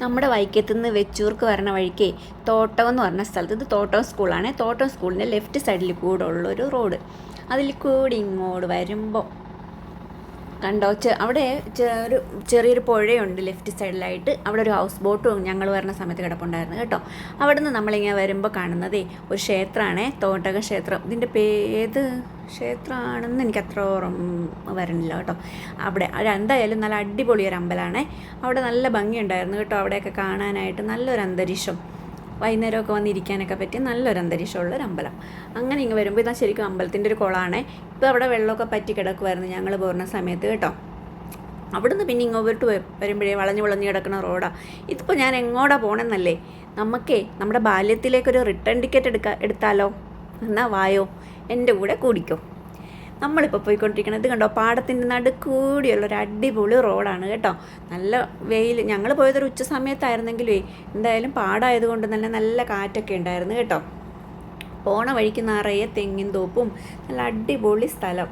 നമ്മുടെ വൈക്കത്തു നിന്ന് വെച്ചൂർക്ക് വരണ വഴിക്ക് തോട്ടം എന്ന് പറഞ്ഞ സ്ഥലത്ത് ഇത് തോട്ടം സ്കൂളാണ്. തോട്ടം സ്കൂളിന്റെ ലെഫ്റ്റ് സൈഡിൽ കൂടെ ഉള്ളൊരു റോഡ്. അതിൽ കൂടി ഇങ്ങോട്ട് വരുമ്പോൾ കണ്ടോ? അവിടെ ഒരു ചെറിയൊരു പുഴയുണ്ട് ലെഫ്റ്റ് സൈഡിലായിട്ട്. അവിടെ ഒരു ഹൗസ് ബോട്ടും ഞങ്ങൾ വരുന്ന സമയത്ത് കിടപ്പുണ്ടായിരുന്നു കേട്ടോ. അവിടെ നിന്ന് നമ്മളിങ്ങനെ വരുമ്പോൾ കാണുന്നതേ ഒരു ക്ഷേത്രമാണേ തോട്ടക ക്ഷേത്രം. ഇതിന്റെ പേത് ക്ഷേത്രമാണെന്ന് എനിക്ക് അത്ര ഓർമ്മ വരണില്ല കേട്ടോ. അവിടെ എന്തായാലും നല്ല അടിപൊളി ഒരു അമ്പലമാണേ. അവിടെ നല്ല ഭംഗിയുണ്ടായിരുന്നു കേട്ടോ അവിടെയൊക്കെ കാണാനായിട്ട്. നല്ലൊരു അന്തരീക്ഷം. വൈകുന്നേരമൊക്കെ വന്നിരിക്കാനൊക്കെ പറ്റിയ നല്ലൊരു അന്തരീക്ഷമുള്ള ഒരു അമ്പലം. അങ്ങനെ ഇങ്ങ് വരുമ്പോൾ ഇതാ ശരിക്കും അമ്പലത്തിന്റെ ഒരു കുളമാണേ ഇപ്പോൾ അവിടെ വെള്ളമൊക്കെ പറ്റി കിടക്കുമായിരുന്നു ഞങ്ങൾ പോരുന്ന സമയത്ത് കേട്ടോ. അവിടുന്ന് പിന്നെ ഇങ്ങോട്ട് വരുമ്പോഴേ വളഞ്ഞു വളഞ്ഞു കിടക്കുന്ന റോഡാണ് ഇതിപ്പോൾ ഞാൻ എങ്ങോട്ടാ പോകണമെന്നല്ലേ നമുക്കേ നമ്മുടെ ബാല്യത്തിലേക്കൊരു റിട്ടേൺ ടിക്കറ്റ് എടുക്ക എടുത്താലോ? എന്നാ വായോ? എന്റെ കൂടെ കൂടിക്കോ. നമ്മളിപ്പോൾ പോയിക്കൊണ്ടിരിക്കുന്നത് ഇത് കണ്ടോ? പാടത്തിന്റെ നടുക്കൂടിയുള്ള ഒരു അടിപൊളി റോഡാണ് കേട്ടോ. നല്ല വെയിൽ ഞങ്ങൾ പോയതൊരു ഉച്ച സമയത്തായിരുന്നെങ്കിലേ എന്തായാലും പാടായതുകൊണ്ട് തന്നെ നല്ല കാറ്റൊക്കെ ഉണ്ടായിരുന്നു കേട്ടോ. പോണ വഴിക്ക് നിറയെ തെങ്ങിൻ തോപ്പും നല്ല അടിപൊളി സ്ഥലം.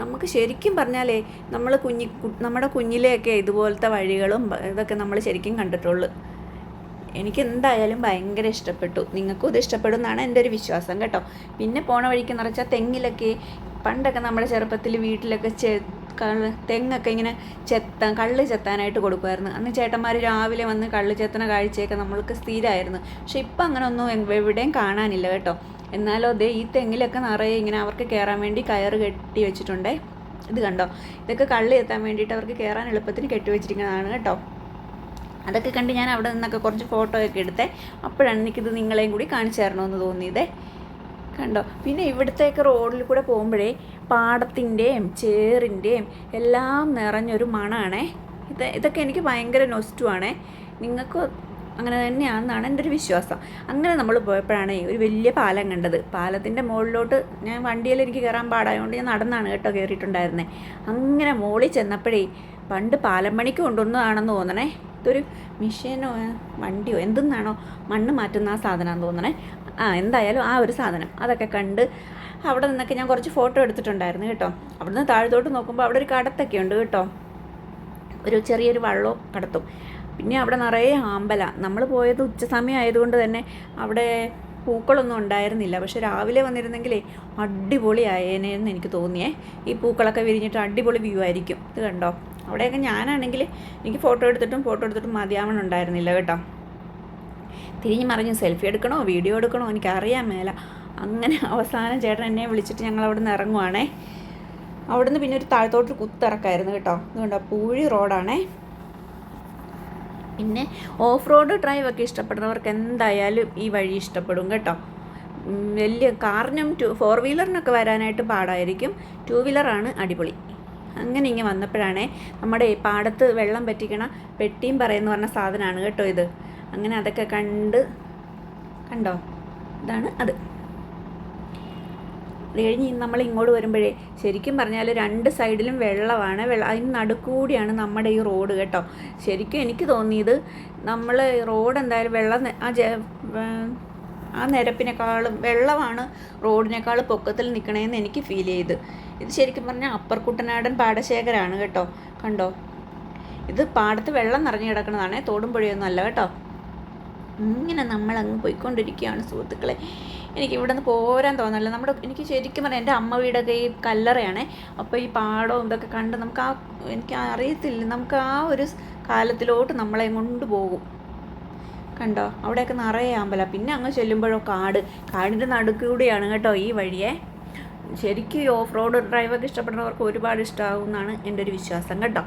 നമുക്ക് ശരിക്കും പറഞ്ഞാലേ നമ്മൾ കുഞ്ഞി നമ്മുടെ കുഞ്ഞിലെയൊക്കെ ഇതുപോലത്തെ വഴികളും ഇതൊക്കെ നമ്മൾ ശരിക്കും കണ്ടിട്ടുള്ളൂ. എനിക്ക് എന്തായാലും ഭയങ്കര ഇഷ്ടപ്പെട്ടു. നിങ്ങൾക്കും ഇത് ഇഷ്ടപ്പെടും എന്നാണ് എന്റെ ഒരു വിശ്വാസം കേട്ടോ. പിന്നെ പോണ വഴിക്ക് നിറച്ച തെങ്ങിലൊക്കെ പണ്ടൊക്കെ നമ്മുടെ ചെറുപ്പത്തിൽ വീട്ടിലൊക്കെ ചെ തെങ്ങൊക്കെ ഇങ്ങനെ ചെത്താൻ കള്ള് ചെത്താനായിട്ട് കൊടുക്കുമായിരുന്നു. അന്ന് ചേട്ടന്മാർ രാവിലെ വന്ന് കള്ള് ചെത്തണ കാഴ്ചയൊക്കെ നമ്മൾക്ക് സ്ഥിരമായിരുന്നു. പക്ഷെ ഇപ്പം അങ്ങനെ ഒന്നും എവിടെയും കാണാനില്ല കേട്ടോ. എന്നാലോ ദേ ഈ തെങ്ങിലൊക്കെ നിറയെ ഇങ്ങനെ അവർക്ക് കയറാൻ വേണ്ടി കയറ് കെട്ടി വെച്ചിട്ടുണ്ടേ. ഇത് കണ്ടോ? ഇതൊക്കെ കള്ള് ചെത്താൻ വേണ്ടിയിട്ട് അവർക്ക് കയറാൻ എളുപ്പത്തിന് കെട്ടി വെച്ചിരിക്കുന്നതാണ് കേട്ടോ. അതൊക്കെ കണ്ട് ഞാൻ അവിടെ നിന്നൊക്കെ കുറച്ച് ഫോട്ടോ ഒക്കെ എടുത്തേ. അപ്പോഴാണ് എനിക്കിത് നിങ്ങളെയും കൂടി കാണിച്ചു തരണമെന്ന് തോന്നിയതേ. കണ്ടോ? പിന്നെ ഇവിടുത്തേക്ക് റോഡിൽ കൂടെ പോകുമ്പോഴേ പാടത്തിന്റെയും ചേറിന്റെയും എല്ലാം നിറഞ്ഞൊരു മണമാണേ ഇത് ഇതൊക്കെ എനിക്ക് ഭയങ്കര നൊസ്റ്റുവാണേ. നിങ്ങൾക്ക് അങ്ങനെ തന്നെയാണെന്നാണ് എന്റെ ഒരു വിശ്വാസം. അങ്ങനെ നമ്മൾ പോയപ്പോഴാണ് ഒരു വലിയ പാലം കണ്ടത്. പാലത്തിന്റെ മുകളിലോട്ട് ഞാൻ വണ്ടിയിൽ എനിക്ക് കയറാൻ പാടായതുകൊണ്ട് ഞാൻ നടന്നാണ് കേട്ടോ കയറിയിട്ടുണ്ടായിരുന്നത് അങ്ങനെ മുകളിൽ ചെന്നപ്പോഴേ പണ്ട് പാലം പണിക്ക് കൊണ്ടുവന്നതാണെന്ന് തോന്നണേ. ഇതൊരു മെഷീനോ വണ്ടിയോ എന്തെന്നാണോ മണ്ണ് മാറ്റുന്ന ആ സാധനമാണെന്ന് തോന്നണേ. ആ എന്തായാലും ആ ഒരു സാധനം അതൊക്കെ കണ്ട് അവിടെ നിന്നൊക്കെ ഞാൻ കുറച്ച് ഫോട്ടോ എടുത്തിട്ടുണ്ടായിരുന്നു കേട്ടോ. അവിടുന്ന് താഴത്തോട്ട് നോക്കുമ്പോൾ അവിടെ ഒരു കടത്തൊക്കെ ഉണ്ട് കേട്ടോ. ഒരു ചെറിയൊരു വള്ളവും കടത്തും. പിന്നെ അവിടെ നിറയെ ആമ്പല നമ്മൾ പോയത് ഉച്ച സമയം ആയതുകൊണ്ട് തന്നെ അവിടെ പൂക്കളൊന്നും ഉണ്ടായിരുന്നില്ല. പക്ഷെ രാവിലെ വന്നിരുന്നെങ്കിലേ അടിപൊളി അടിപൊളിയായേനെന്ന് എനിക്ക് തോന്നിയേ. ഈ പൂക്കളൊക്കെ വിരിഞ്ഞിട്ട് അടിപൊളി വ്യൂ ആയിരിക്കും. ഇത് കണ്ടോ? അവിടെയൊക്കെ ഞാനാണെങ്കിൽ എനിക്ക് ഫോട്ടോ എടുത്തിട്ടും ഫോട്ടോ എടുത്തിട്ടും മതിയാവണം ഉണ്ടായിരുന്നില്ല കേട്ടോ. തിരിഞ്ഞ് മറിഞ്ഞ് സെൽഫി എടുക്കണോ വീഡിയോ എടുക്കണോ എനിക്കറിയാൻ മേല. അങ്ങനെ അവസാനം ചേട്ടൻ എന്നെ വിളിച്ചിട്ട് ഞങ്ങൾ അവിടെ നിന്ന് ഇറങ്ങുവാണേ. അവിടുന്ന് പിന്നെ ഒരു താഴത്തോട്ട് കുത്തിറക്കായിരുന്നു കേട്ടോ. ഇതുകൊണ്ടോ പൂഴി റോഡാണേ പിന്നെ ഓഫ് റോഡ് ഡ്രൈവ് ഒക്കെ ഇഷ്ടപ്പെടുന്നവർക്ക് എന്തായാലും ഈ വഴി ഇഷ്ടപ്പെടും കേട്ടോ. വലിയ കാറിനും ടു ഫോർ വീലറിനൊക്കെ വരാനായിട്ട് പാടായിരിക്കും. ടു വീലറാണ് അടിപൊളി. അങ്ങനെ ഇങ്ങനെ വന്നപ്പോഴാണേ നമ്മുടെ പാടത്ത് വെള്ളം പറ്റിക്കണ പെട്ടിയും പറയുന്ന പറഞ്ഞ സാധനമാണ് കേട്ടോ ഇത്. അങ്ങനെ അതൊക്കെ കണ്ട് കണ്ടോ? ഇതാണ് അത്. അത് കഴിഞ്ഞ് നമ്മൾ ഇങ്ങോട്ട് വരുമ്പോഴേ ശരിക്കും പറഞ്ഞാൽ രണ്ട് സൈഡിലും വെള്ളമാണ്. വെള്ളം അതിന് നടുക്കൂടിയാണ് നമ്മുടെ ഈ റോഡ് കേട്ടോ. ശരിക്കും എനിക്ക് തോന്നിയത് നമ്മൾ റോഡ് എന്തായാലും വെള്ളം ആ ജ ആ നിരപ്പിനേക്കാളും വെള്ളമാണ് റോഡിനേക്കാൾ പൊക്കത്തിൽ നിൽക്കണേന്ന് എനിക്ക് ഫീൽ ചെയ്ത്. ഇത് ശരിക്കും പറഞ്ഞാൽ അപ്പർ കുട്ടനാടൻ പാടശേഖരമാണ് കേട്ടോ. കണ്ടോ? ഇത് പാടത്ത് വെള്ളം നിറഞ്ഞു കിടക്കുന്നതാണേ തോടും പുഴയൊന്നും അല്ല കേട്ടോ. ഇങ്ങനെ നമ്മൾ അങ്ങ് പോയിക്കൊണ്ടിരിക്കുകയാണ് സുഹൃത്തുക്കളെ. എനിക്ക് ഇവിടെ നിന്ന് പോരാൻ തോന്നല്ല നമ്മുടെ എനിക്ക് ശരിക്കും പറയാം എന്റെ അമ്മ വീടൊക്കെ ഈ കല്ലറയാണ്. അപ്പോൾ ഈ പാടവും ഇതൊക്കെ കണ്ട് നമുക്ക് ആ എനിക്ക് അറിയത്തില്ല. നമുക്ക് ആ ഒരു കാലത്തിലോട്ട് നമ്മളെ കൊണ്ടുപോകും കണ്ടോ? അവിടെയൊക്കെ നിറയെ ആമ്പല പിന്നെ അങ്ങ് ചെല്ലുമ്പോഴോ കാട്. കാടിന്റെ നടുക്കൂടെയാണ് കേട്ടോ ഈ വഴിയെ. ശരിക്കും ഓഫ് റോഡ് ഡ്രൈവൊക്കെ ഇഷ്ടപ്പെടുന്നവർക്ക് ഒരുപാട് ഇഷ്ടമാകും എന്നാണ് എന്റെ ഒരു വിശ്വാസം. കേട്ടോ?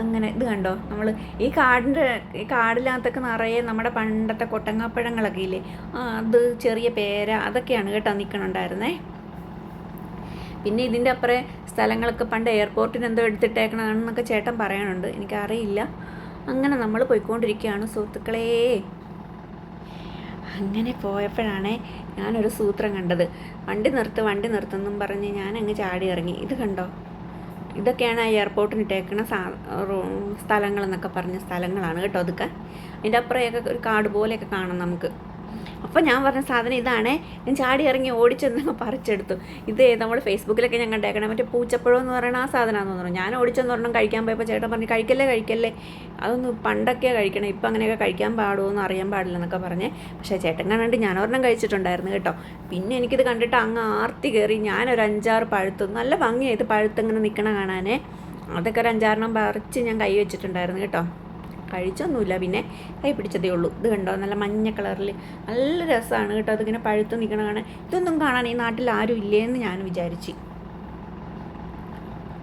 അങ്ങനെ ഇത് കണ്ടോ? നമ്മൾ ഈ കാടിന്റെ ഈ കാടിനകത്തൊക്കെ നിറയെ നമ്മുടെ പണ്ടത്തെ കൊട്ടങ്ങാപ്പഴങ്ങളൊക്കെ ഇല്ലേ? അത് ചെറിയ പേര അതൊക്കെയാണ് കേട്ടോ നിൽക്കണുണ്ടായിരുന്നേ പിന്നെ ഇതിന്റെ അപ്പുറം സ്ഥലങ്ങളൊക്കെ പണ്ട് എയർപോർട്ടിന് എന്തോ എടുത്തിട്ടേക്കണമെന്നൊക്കെ ചേട്ടൻ പറയാനുണ്ട്. എനിക്കറിയില്ല. അങ്ങനെ നമ്മൾ പോയിക്കൊണ്ടിരിക്കുകയാണ് സുഹൃത്തുക്കളേ. അങ്ങനെ പോയപ്പോഴാണ് ഞാനൊരു സൂത്രം കണ്ടത്. വണ്ടി നിർത്ത് വണ്ടി നിർത്തുന്നും പറഞ്ഞ് ഞാൻ അങ്ങ് ചാടി ഇറങ്ങി ഇത് കണ്ടോ? ഇതൊക്കെയാണ് എയർപോർട്ടിന് ഇട്ടേക്കുന്ന സാ എന്നൊക്കെ പറഞ്ഞ സ്ഥലങ്ങളാണ് കേട്ടോ അതൊക്കെ. അതിന്റെ അപ്പുറമൊക്കെ ഒരു കാട് പോലെയൊക്കെ കാണാം നമുക്ക്. അപ്പോൾ ഞാൻ പറഞ്ഞ സാധനം ഇതാണ്. ഞാൻ ചാടി ഇറങ്ങി ഓടിച്ചെന്ന് പറിച്ചെടുത്തു. ഇത് നമ്മൾ ഫേസ്ബുക്കിലൊക്കെ ഞാൻ കണ്ടേക്കണം. മറ്റേ പൂച്ചപ്പഴം എന്ന് പറയുന്ന ആ സാധനമാണെന്ന് തോന്നുന്നു. ഞാൻ ഓടിച്ചെന്ന് പറഞ്ഞാൽ കഴിക്കാൻ പോയപ്പോൾ ചേട്ടൻ പറഞ്ഞു കഴിക്കല്ലേ കഴിക്കല്ലേ? അതൊന്നും പണ്ടൊക്കെ കഴിക്കണം. ഇപ്പം അങ്ങനെയൊക്കെ കഴിക്കാൻ പാടുമോ അറിയാൻ പാടില്ല എന്നൊക്കെ പറഞ്ഞ്. പക്ഷേ ചേട്ടൻ കണ്ടിട്ട് ഞാൻ ഒരെണ്ണം കഴിച്ചിട്ടുണ്ടായിരുന്നു കേട്ടോ. പിന്നെ എനിക്കിത് കണ്ടിട്ട് അങ്ങ് ആർത്തി കയറി ഞാനൊരു അഞ്ചാറ് പഴുത്തു. നല്ല ഭംഗിയായി ഇത് പഴുത്തിങ്ങനെ നിൽക്കണ കാണാനേ. അതൊക്കെ ഒരു അഞ്ചാറെണ്ണം പറിച്ച് ഞാൻ കൈ വെച്ചിട്ടുണ്ടായിരുന്നു കേട്ടോ. കഴിച്ചൊന്നുമില്ല. പിന്നെ കൈ പിടിച്ചതേ ഉള്ളൂ. ഇത് കണ്ടോ? നല്ല മഞ്ഞ കളറിൽ നല്ല രസമാണ് കേട്ടോ. അതിങ്ങനെ പഴുത്ത് നിൽക്കണ കാണാൻ. ഇതൊന്നും കാണാൻ ഈ നാട്ടിൽ ആരും ഇല്ലേന്ന് ഞാൻ വിചാരിച്ചു.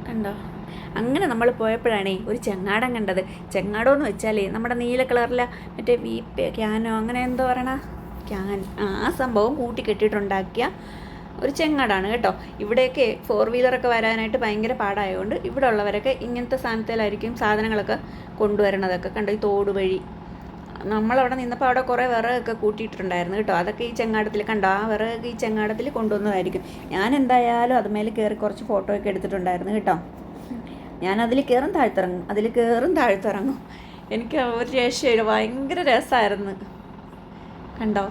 കണ്ടോ? അങ്ങനെ നമ്മൾ പോയപ്പോഴാണേ ഒരു ചെങ്ങാടം കണ്ടത്. ചെങ്ങാടം എന്ന് വെച്ചാലേ നമ്മുടെ നീല കളറിലെ മറ്റേ വീപ്പ് ക്യാനോ അങ്ങനെ എന്തോ പറയണ ക്യാൻ. ആ സംഭവം കൂട്ടി കെട്ടിയിട്ടുണ്ടാക്കിയ ഒരു ചെങ്ങാടാണ് കേട്ടോ. ഇവിടെയൊക്കെ ഫോർ വീലറൊക്കെ വരാനായിട്ട് ഭയങ്കര പാടായതുകൊണ്ട് ഇവിടെ ഉള്ളവരൊക്കെ ഇങ്ങനത്തെ സ്ഥാനത്തിലായിരിക്കും സാധനങ്ങളൊക്കെ കൊണ്ടുവരണതൊക്കെ കണ്ടോ ഈ തോട് വഴി. നമ്മളവിടെ നിന്നപ്പോൾ അവിടെ കുറേ വിറകൊക്കെ കൂട്ടിയിട്ടുണ്ടായിരുന്നു കേട്ടോ. അതൊക്കെ ഈ ചെങ്ങാടത്തിൽ കണ്ടോ? ആ വിറകൊക്കെ ഈ ചെങ്ങാടത്തിൽ കൊണ്ടുവന്നതായിരിക്കും. ഞാൻ എന്തായാലും അതുമേൽ കയറി കുറച്ച് ഫോട്ടോ ഒക്കെ എടുത്തിട്ടുണ്ടായിരുന്നു കേട്ടോ. ഞാൻ അതിൽ കയറും താഴ്ത്തിറങ്ങും. അതിൽ കയറും താഴ്ത്തിറങ്ങും. എനിക്ക് ഒരു രക്ഷയില്ല. ഭയങ്കര രസമായിരുന്നു കണ്ടോ?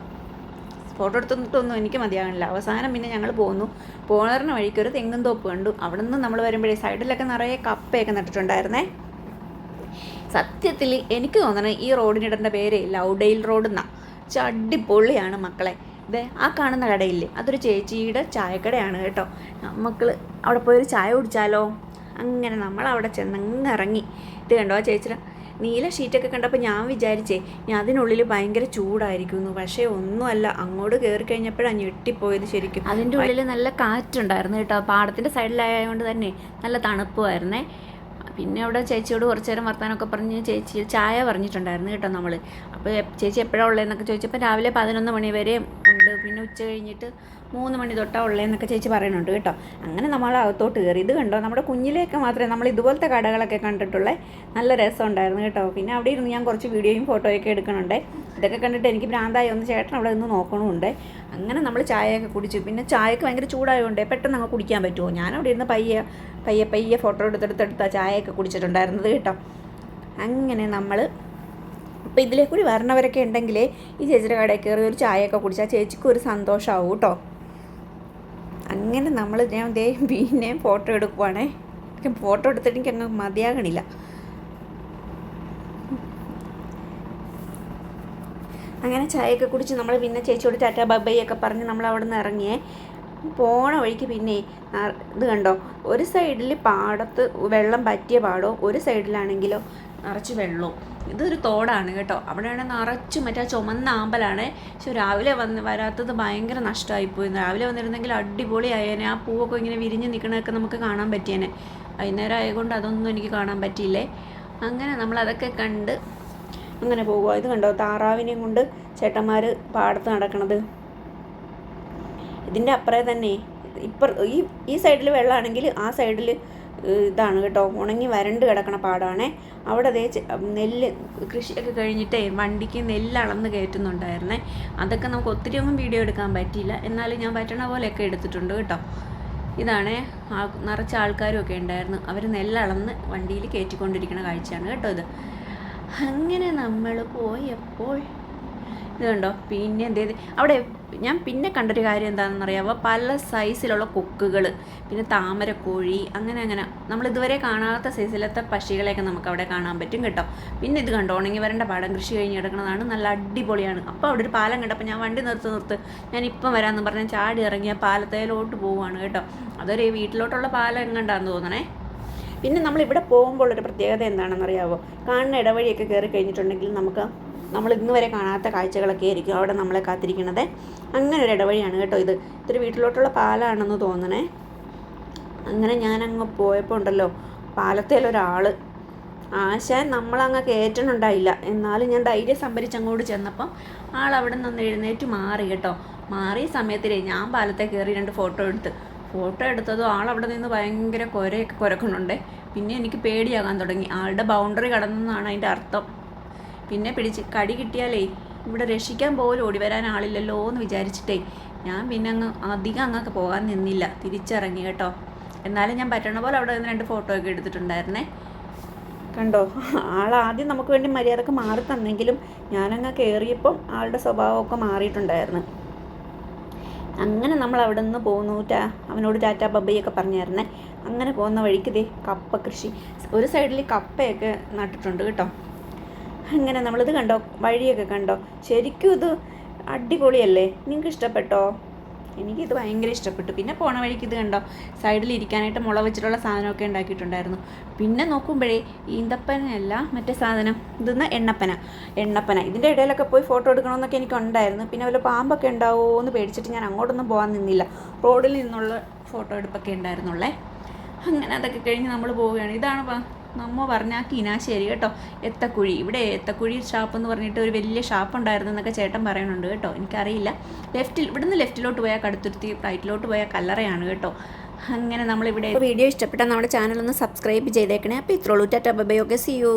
ഫോട്ടോ എടുത്തിട്ടൊന്നും എനിക്ക് മതിയാകണില്ല. അവസാനം പിന്നെ ഞങ്ങൾ പോന്നു. പോണറിന് വഴിക്ക് ഒരു തെങ്ങും തോപ്പ് കണ്ടു. അവിടെ നിന്ന് നമ്മൾ വരുമ്പോഴേ സൈഡിലൊക്കെ നിറയെ കപ്പയൊക്കെ നട്ടിട്ടുണ്ടായിരുന്നേ. സത്യത്തിൽ എനിക്ക് തോന്നണേ ഈ റോഡിനിടേണ്ട പേര് ലൗഡെയിൽ റോഡ് എന്നാ അടിപൊളിയാണ് മക്കളെ. ഇതേ ആ കാണുന്ന കടയില്ലേ? അതൊരു ചേച്ചിയുടെ ചായക്കടയാണ് കേട്ടോ. നമുക്ക് അവിടെ പോയൊരു ചായ കുടിച്ചാലോ? അങ്ങനെ നമ്മൾ അവിടെ ഇറങ്ങി. ഇത് കണ്ടോ ആ ചേച്ചിയുടെ നീല ഷീറ്റൊക്കെ കണ്ടപ്പോൾ ഞാൻ വിചാരിച്ചേ ഞാൻ അതിനുള്ളിൽ ഭയങ്കര ചൂടായിരിക്കുന്നു. പക്ഷേ ഒന്നുമല്ല. അങ്ങോട്ട് കയറി കഴിഞ്ഞപ്പോഴാണ് ഞെട്ടിപ്പോയത് ശരിക്കും. അതിന്റെ ഉള്ളിൽ നല്ല കാറ്റുണ്ടായിരുന്നു കേട്ടോ. പാടത്തിന്റെ സൈഡിലായതുകൊണ്ട് തന്നെ നല്ല തണുപ്പുമായിരുന്നേ. പിന്നെ അവിടെ ചേച്ചിയോട് കുറച്ച് നേരം വർത്താനമൊക്കെ പറഞ്ഞ് ചേച്ചി ചായ പറഞ്ഞിട്ടുണ്ടായിരുന്നു കേട്ടോ നമ്മൾ അപ്പോൾ ചേച്ചി എപ്പോഴാണ് ഉള്ളതെന്നൊക്കെ ചോദിച്ചപ്പോൾ രാവിലെ പതിനൊന്ന് മണി വരെ പിന്നെ ഉച്ച കഴിഞ്ഞിട്ട് മൂന്ന് മണി തൊട്ടാ ഉള്ളതെന്നൊക്കെ ചേച്ചി പറയുന്നുണ്ട് കേട്ടോ. അങ്ങനെ നമ്മൾ അകത്തോട്ട് കയറി. ഇത് കണ്ടോ? നമ്മുടെ കുഞ്ഞിലേക്ക് മാത്രമേ നമ്മൾ ഇതുപോലത്തെ കടകളൊക്കെ കണ്ടിട്ടുള്ളേ നല്ല രസം ഉണ്ടായിരുന്നു കേട്ടോ. പിന്നെ അവിടെ ഇരുന്ന് ഞാൻ കുറച്ച് വീഡിയോയും ഫോട്ടോയൊക്കെ എടുക്കണുണ്ട്. ഇതൊക്കെ കണ്ടിട്ട് എനിക്ക് ഭ്രാന്തായി. ഒന്ന് ചേട്ടൻ അവിടെ നിന്ന് നോക്കണമുണ്ട് അങ്ങനെ നമ്മൾ ചായയൊക്കെ കുടിച്ചു. പിന്നെ ചായക്ക് ഭയങ്കര ചൂടായതുകൊണ്ട് പെട്ടെന്ന് അങ്ങ് കുടിക്കാൻ പറ്റുമോ? ഞാൻ അവിടെ ഇരുന്ന് പയ്യെ പയ്യെ പയ്യെ ഫോട്ടോ എടുത്തെടുത്തെടുത്ത ചായയൊക്കെ കുടിച്ചിട്ടുണ്ടായിരുന്നത് കേട്ടോ. അങ്ങനെ നമ്മൾ അപ്പോൾ ഇതിലേ കൂടി വരണവരൊക്കെ ഉണ്ടെങ്കിൽ ഈ ചേച്ചിയുടെ കടയിൽ കയറി ഒരു ചായയൊക്കെ കുടിച്ചാൽ ചേച്ചിക്ക് ഒരു സന്തോഷമാവും കേട്ടോ അങ്ങനെ നമ്മൾ ഞാൻ ദേ പിന്നെയും ഫോട്ടോ എടുക്കുവാണേ. ഫോട്ടോ എടുത്തിട്ട് എനിക്ക് അങ്ങ് മതിയാകണില്ല. അങ്ങനെ ചായയൊക്കെ കുടിച്ച് നമ്മൾ പിന്നെ ചേച്ചിയോട് ടാറ്റ ബബൈ ഒക്കെ പറഞ്ഞ് നമ്മൾ അവിടെ നിന്ന് ഇറങ്ങിയേ. പോണ വഴിക്ക് പിന്നെ ഇത് കണ്ടോ? ഒരു സൈഡിൽ പാടത്ത് വെള്ളം പറ്റിയ പാടോ? ഒരു സൈഡിലാണെങ്കിലോ നിറച്ച് വെള്ളവും. ഇതൊരു തോടാണ് കേട്ടോ. അവിടെയാണ് നിറച്ച് മറ്റേ ചുമന്ന ആമ്പലാണ്. പക്ഷെ രാവിലെ വന്ന് വരാത്തത് ഭയങ്കര നഷ്ടമായിപ്പോയി. രാവിലെ വന്നിരുന്നെങ്കിൽ അടിപൊളിയായേനെ ആ പൂവൊക്കെ ഇങ്ങനെ വിരിഞ്ഞ് നിൽക്കണതൊക്കെ നമുക്ക് കാണാൻ പറ്റിയേനെ. വൈകുന്നേരം ആയതുകൊണ്ട് അതൊന്നും എനിക്ക് കാണാൻ പറ്റിയില്ലേ? അങ്ങനെ നമ്മൾ അതൊക്കെ കണ്ട് അങ്ങനെ പോകുക ഇത് കണ്ടോ? താറാവിനെയും കൊണ്ട് ചേട്ടന്മാർ പാടത്ത് നടക്കണത്. ഇതിന്റെ അപ്പുറേ തന്നെ. ഇപ്പുറ ഈ ഈ സൈഡിൽ വെള്ളമാണെങ്കിൽ ആ സൈഡിൽ ഇതാണ് കേട്ടോ. ഉണങ്ങി വരണ്ട് കിടക്കണ പാടാണേ. അവിടെ അതേ നെല്ല് കൃഷിയൊക്കെ കഴിഞ്ഞിട്ടേ വണ്ടിക്ക് നെല്ല് അളന്ന് കയറ്റുന്നുണ്ടായിരുന്നേ. അതൊക്കെ നമുക്ക് ഒത്തിരി ഒന്നും വീഡിയോ എടുക്കാൻ പറ്റിയില്ല. എന്നാലും ഞാൻ പറ്റണ പോലെയൊക്കെ എടുത്തിട്ടുണ്ട് കേട്ടോ. ഇതാണ് നിറച്ച ആൾക്കാരും ഒക്കെ ഉണ്ടായിരുന്നു. അവർ നെല്ലളന്ന് വണ്ടിയിൽ കയറ്റിക്കൊണ്ടിരിക്കുന്ന കാഴ്ചയാണ് കേട്ടോ ഇത്. അങ്ങനെ നമ്മൾ പോയപ്പോൾ ഇത് കണ്ടോ പിന്നെ എന്ത് അവിടെ ഞാൻ പിന്നെ കണ്ടൊരു കാര്യം എന്താണെന്ന് അറിയാമോ പല സൈസിലുള്ള കൊക്കുകൾ പിന്നെ താമരക്കോഴി അങ്ങനെ അങ്ങനെ. നമ്മൾ ഇതുവരെ കാണാത്ത സൈസിലത്തെ പക്ഷികളെയൊക്കെ നമുക്ക് അവിടെ കാണാൻ പറ്റും കേട്ടോ. പിന്നെ ഇത് കണ്ടോ? ഉണങ്ങി വരേണ്ട പാടം കൃഷി കഴിഞ്ഞ് കിടക്കുന്നതാണ്. നല്ല അടിപൊളിയാണ്. അപ്പോൾ അവിടെ ഒരു പാലം കണ്ടപ്പോൾ ഞാൻ വണ്ടി നിർത്ത് നിർത്ത്. ഞാൻ ഇപ്പം വരാമെന്ന് പറഞ്ഞാൽ ചാടി ഇറങ്ങിയ പാലത്തേലോട്ട് പോവുകയാണ് കേട്ടോ. അതൊരു വീട്ടിലോട്ടുള്ള പാലം എങ്ങണ്ടാന്ന് തോന്നണേ. പിന്നെ നമ്മൾ ഇവിടെ പോകുമ്പോൾ ഒരു പ്രത്യേകത എന്താണെന്ന് അറിയാവോ കാണുന്ന ഇടവഴിയൊക്കെ കയറി കഴിഞ്ഞിട്ടുണ്ടെങ്കിൽ നമുക്ക് നമ്മൾ ഇന്ന് വരെ കാണാത്ത കാഴ്ചകളൊക്കെ ആയിരിക്കും അവിടെ നമ്മളെ കാത്തിരിക്കുന്നത് അങ്ങനെ ഒരു ഇടവഴിയാണ് കേട്ടോ ഇത്. ഇതൊരു വീട്ടിലോട്ടുള്ള പാലാണെന്ന് തോന്നണേ. അങ്ങനെ ഞാൻ അങ്ങ് പോയപ്പോൾ ഉണ്ടല്ലോ പാലത്തേലൊരാൾ ആശാൻ നമ്മളങ്ങ് കയറ്റണുണ്ടായില്ല. എന്നാലും ഞാൻ ധൈര്യം സംഭരിച്ച് അങ്ങോട്ട് ചെന്നപ്പം ആൾ അവിടെ നിന്ന് എഴുന്നേറ്റ് മാറി കേട്ടോ. മാറിയ സമയത്തിലേ ഞാൻ പാലത്തെ കയറി രണ്ട് ഫോട്ടോ എടുത്ത്. ഫോട്ടോ എടുത്തതും ആൾ അവിടെ നിന്ന് ഭയങ്കര കുരയൊക്കെ കുരക്കുന്നുണ്ട്. പിന്നെ എനിക്ക് പേടിയാകാൻ തുടങ്ങി. ആളുടെ ബൗണ്ടറി കടന്നെന്നാണ് അതിന്റെ അർത്ഥം. പിന്നെ പിടിച്ച് കടി കിട്ടിയാലേ ഇവിടെ രക്ഷിക്കാൻ പോലും ഓടി വരാൻ ആളില്ലല്ലോ എന്ന് വിചാരിച്ചിട്ടേ. ഞാൻ പിന്നെ അങ്ങ് അധികം അങ്ങൊക്കെ പോകാൻ നിന്നില്ല. തിരിച്ചിറങ്ങി കേട്ടോ. എന്നാലും ഞാൻ പറ്റണ പോലെ അവിടെ നിന്ന് രണ്ട് ഫോട്ടോ ഒക്കെ എടുത്തിട്ടുണ്ടായിരുന്നേ. കണ്ടോ? ആൾ ആദ്യം നമുക്ക് വേണ്ടി മര്യാദയ്ക്ക് മാറി തന്നെങ്കിലും ഞാനങ്ങ് കയറിയപ്പം ആളുടെ സ്വഭാവമൊക്കെ മാറിയിട്ടുണ്ടായിരുന്നു. അങ്ങനെ നമ്മൾ അവിടെ നിന്ന് പോകുന്നു ടാ അവനോട് ടാറ്റ ബബയൊക്കെ പറഞ്ഞായിരുന്നേ. അങ്ങനെ പോകുന്ന വഴിക്ക് ദേ കപ്പ കൃഷി. ഒരു സൈഡിൽ കപ്പയൊക്കെ നട്ടിട്ടുണ്ട് കേട്ടോ. അങ്ങനെ നമ്മളിത് കണ്ടോ? വഴിയൊക്കെ കണ്ടോ? ശരിക്കും ഇത് അടിപൊളിയല്ലേ? നിങ്ങൾക്ക് ഇഷ്ടപ്പെട്ടോ? എനിക്കിത് ഭയങ്കര ഇഷ്ടപ്പെട്ടു. പിന്നെ പോണ വഴിക്ക് ഇത് കണ്ടോ? സൈഡിൽ ഇരിക്കാനായിട്ട് മുള വെച്ചിട്ടുള്ള സാധനമൊക്കെ ഉണ്ടാക്കിയിട്ടുണ്ടായിരുന്നു. പിന്നെ നോക്കുമ്പോഴേ ഈന്തപ്പനയല്ല മറ്റേ സാധനം. ഇതെന്ന എണ്ണപ്പന. എണ്ണപ്പന. ഇതിന്റെ ഇടയിലൊക്കെ പോയി ഫോട്ടോ എടുക്കണമെന്നൊക്കെ എനിക്കുണ്ടായിരുന്നു. പിന്നെ വല്ല പാമ്പൊക്കെ ഉണ്ടാവുമോ എന്ന് പേടിച്ചിട്ട് ഞാൻ അങ്ങോട്ടൊന്നും പോകാൻ നിന്നില്ല. റോഡിൽ നിന്നുള്ള ഫോട്ടോ എടുപ്പൊക്കെ ഉണ്ടായിരുന്നുള്ളേ. അങ്ങനെ അതൊക്കെ കഴിഞ്ഞ് നമ്മൾ പോവുകയാണ്. ഇതാണ് നമ്മ പറഞ്ഞാൽ കിനാശ്ശേരി കേട്ടോ. എത്തക്കുഴി. ഇവിടെ എത്തക്കുഴി ഷാപ്പ് എന്ന് പറഞ്ഞിട്ട് ഒരു വലിയ ഷാപ്പ് ഉണ്ടായിരുന്നു എന്നൊക്കെ ചേട്ടൻ പറയുന്നുണ്ട് കേട്ടോ. എനിക്കറിയില്ല. ലെഫ്റ്റിൽ ഇവിടുന്ന് ലെഫ്റ്റിലോട്ട് പോയാൽ കടുത്തുരുത്തി റൈറ്റിലോട്ട് പോയാൽ കല്ലറയാണ് കേട്ടോ. അങ്ങനെ നമ്മളിവിടെ വീഡിയോ ഇഷ്ടപ്പെട്ടാൽ നമ്മുടെ ചാനൽ ഒന്ന് സബ്സ്ക്രൈബ് ചെയ്തേക്കണേ. അപ്പോൾ ഇത്രയുള്ളൂ tata bye okay see you